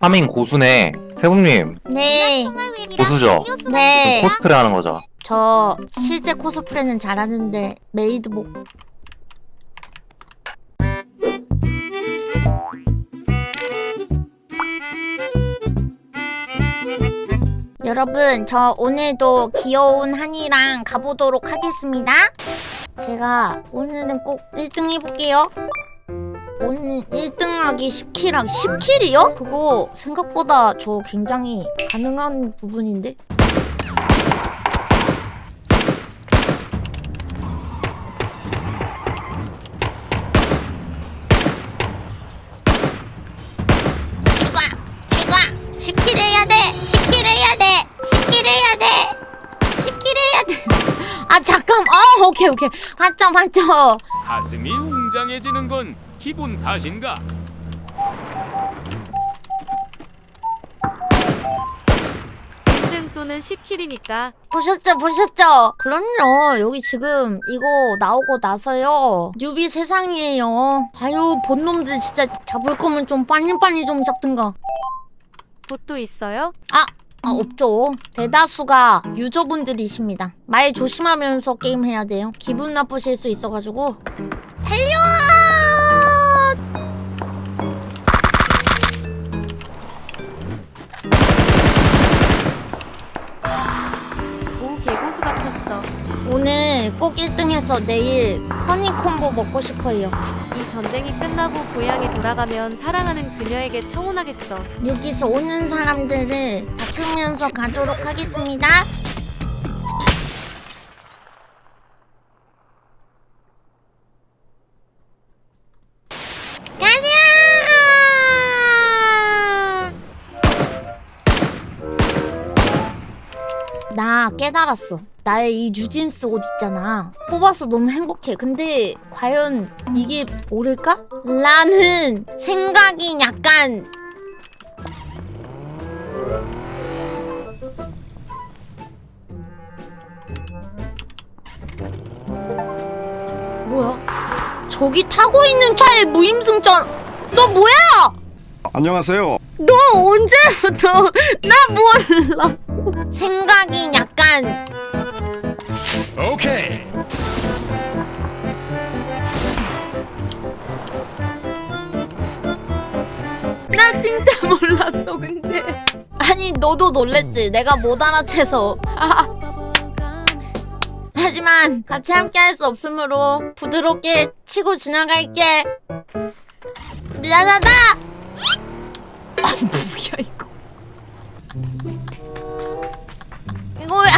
파밍 고수네. 세범님, 네, 고수죠? 네. 코스프레 하는 거죠? 저 실제 코스프레는 잘하는데 메이드복. 여러분, 저 오늘도 귀여운 한이랑 가보도록 하겠습니다. 제가 오늘은 꼭 1등 해볼게요. 오늘 1등하기 10킬하기 10킬이요? 그거 생각보다 저 굉장히 가능한 부분인데? 이거 이거. 10킬 해야 돼. 10킬 해야 돼. 10킬 해야 돼. 10킬 해야 돼 아 잠깐. 아 오케이 오케이. 맞죠 맞죠. 가슴이 웅장해지는 건 기분 탓인가? 등 또는 10킬이니까. 보셨죠 보셨죠? 그럼요. 여기 지금 이거 나오고 나서요. 뉴비 세상이에요. 아유 본놈들 진짜 잡을 거면 좀 빨리빨리 좀 잡든가. 봇도 있어요? 아 없죠. 대다수가 유저분들이십니다. 말 조심하면서 게임해야 돼요. 기분 나쁘실 수 있어가지고. 달려 같았어. 오늘 꼭 1등 해서 내일 허니콤보 먹고 싶어요 이 전쟁이 끝나고 고향에 돌아가면 사랑하는 그녀에게 청혼하겠어. 여기서 오는 사람들을 닦으면서 가도록 하겠습니다. 가자! 나 깨달았어. 나의 이 뉴진스 옷 있잖아. 뽑아서 너무 행복해. 근데 과연 이게 옳을까? 라는 생각이 약간 뭐야? 저기 타고 있는 차에 무임승차. 너 뭐야? 안녕하세요. 너 언제부터 나 몰랐어. 생각이 약간 오케이. 나 진짜 몰랐어 근데. 아니 너도 놀랬지. 내가 못 알아채서. 하지만 같이 함께 할 수 없으므로 부드럽게 치고 지나갈게. 미안하다. 아 뭐야 이거.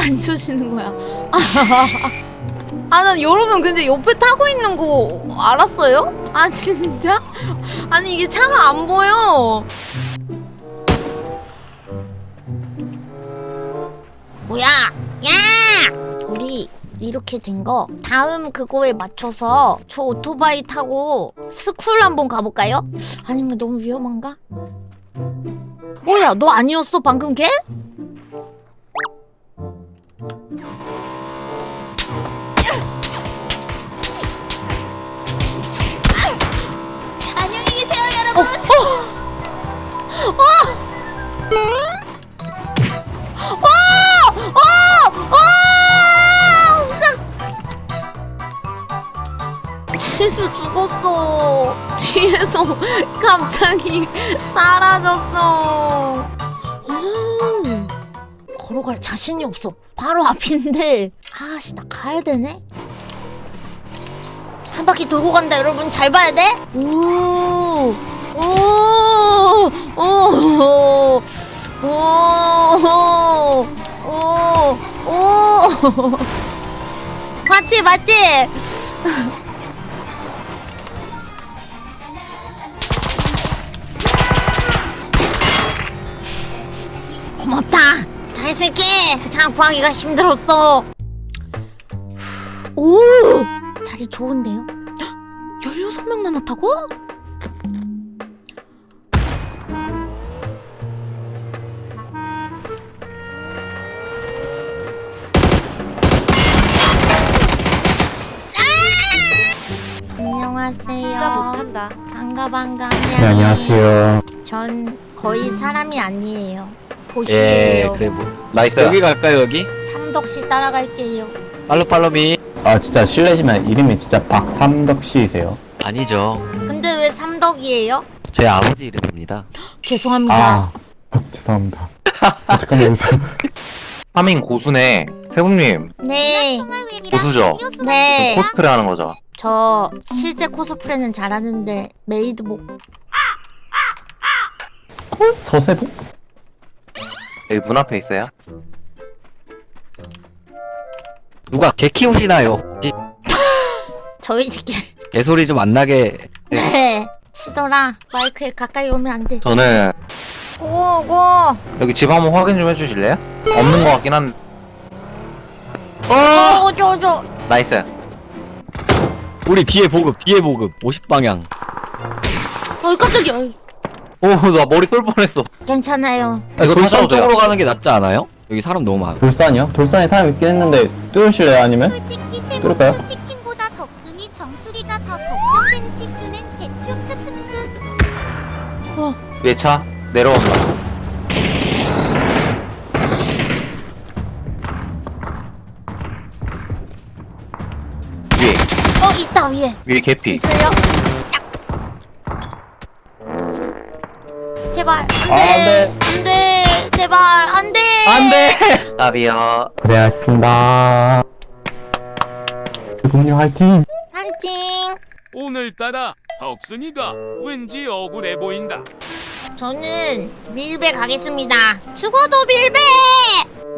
안 주시는 거야? 아, 난 여러분 근데 옆에 타고 있는 거 알았어요? 아, 진짜? 아니, 이게 차가 안 보여. 뭐야? 야! 우리 이렇게 된 거 다음 그거에 맞춰서 저 오토바이 타고 스쿨 한번 가볼까요? 아니면 너무 위험한가? 뭐야, 너 아니었어, 방금 걔? 안녕히 계세요, 여러분. 어, 어, 어, 치수 죽었어. 뒤에서 갑자기 사라졌어. 음, 걸어갈 자신이 없어. 바로 앞인데. 아씨, 나 가야 되네. 한 바퀴 돌고 간다 여러분 잘 봐야 돼. 오, 오, 오, 오, 오, 오, 오. 맞지 맞지. 고맙다. 잘 쓸게. 차 구하기가 힘들었어. 오! 자리 좋은데요? 16명 남았다고? 안녕하세요. 진짜 못한다. 반가 반가. 네, 안녕하세요. 전 거의 사람이 아니에요. 예, 보시예요. 그래 뭐. 나이스. 여기 갈까요, 여기? 삼덕씨 따라갈게요. 팔로팔로미. 아 진짜 실례지만 이름이 진짜 박삼덕 씨이세요? 아니죠. 근데 왜 삼덕이에요? 제 아버지 이름입니다. 죄송합니다. 아 죄송합니다. 아, 잠깐만 여기서 파밍 고수네. 세범님 네, 고수죠. 네. 코스프레 하는 거죠. 저 실제 코스프레는 잘하는데 메이드복 서세보? 여기 문 앞에 있어요. 누가 개 키우시나요? 지- 저희 집게. 개소리 좀 안 나게. 네. 시더라 마이크에 가까이 오면 안 돼. 저는 고고. 여기 집 한번 확인 좀 해주실래요? 없는 것 같긴 한. 어, 오죠 오죠. 나이스. 우리 뒤에 보급, 뒤에 보급. 50방향. 어이 깜짝이야. 오, 나 머리 쏠 뻔했어. 괜찮아요. 아, 이거 돌산. 쪽으로 가는 게 낫지 않아요? 여기 사람 너무 많아. 돌산이요? 돌산에 사람 있긴 했는데 뚫으실래요 아니면? 솔직히 그럴까요? 세봉수 치킨보다 덕순이 정수리가 더 걱정되는 치수는 대추 크크크 위에 차 내려온다. 위에 어 있다 위에. 위에 개피. 있어요? 안돼 안돼 제발 안돼 안돼. 나비요. 고생하셨습니다. 세봉님 화이팅! 파이팅 오늘따라 덕순이가 왠지 억울해 보인다. 저는 밀배 가겠습니다 죽어도 밀배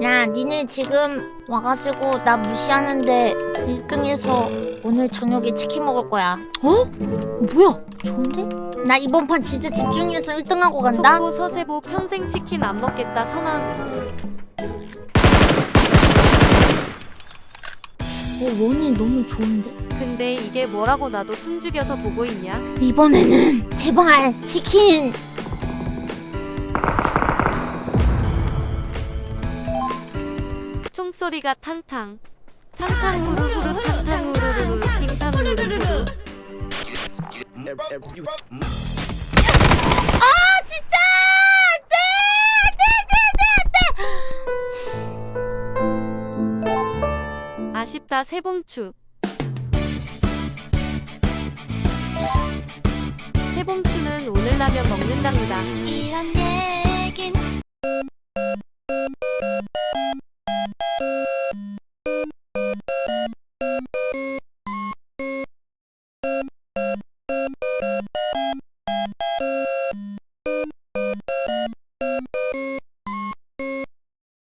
야 니네 지금 와가지고 나 무시하는데 1등해서 오늘 저녁에 치킨 먹을 거야 어? 뭐야 좋은데? 나 이번 판 진짜 집중해서 1등하고 간다 속보 서세보 평생 치킨 안 먹겠다 선언. 어 원이 너무 좋은데? 근데 이게 뭐라고 나도 숨죽여서 보고 있냐? 이번에는 제발 치킨 총소리가 탕탕. 탕탕 후루후루 탕탕 후루루루 팅탕 후루루루. 아 진짜 아쉽다 세봉추. 세봉추는 오늘 라면 먹는답니다. 이런 게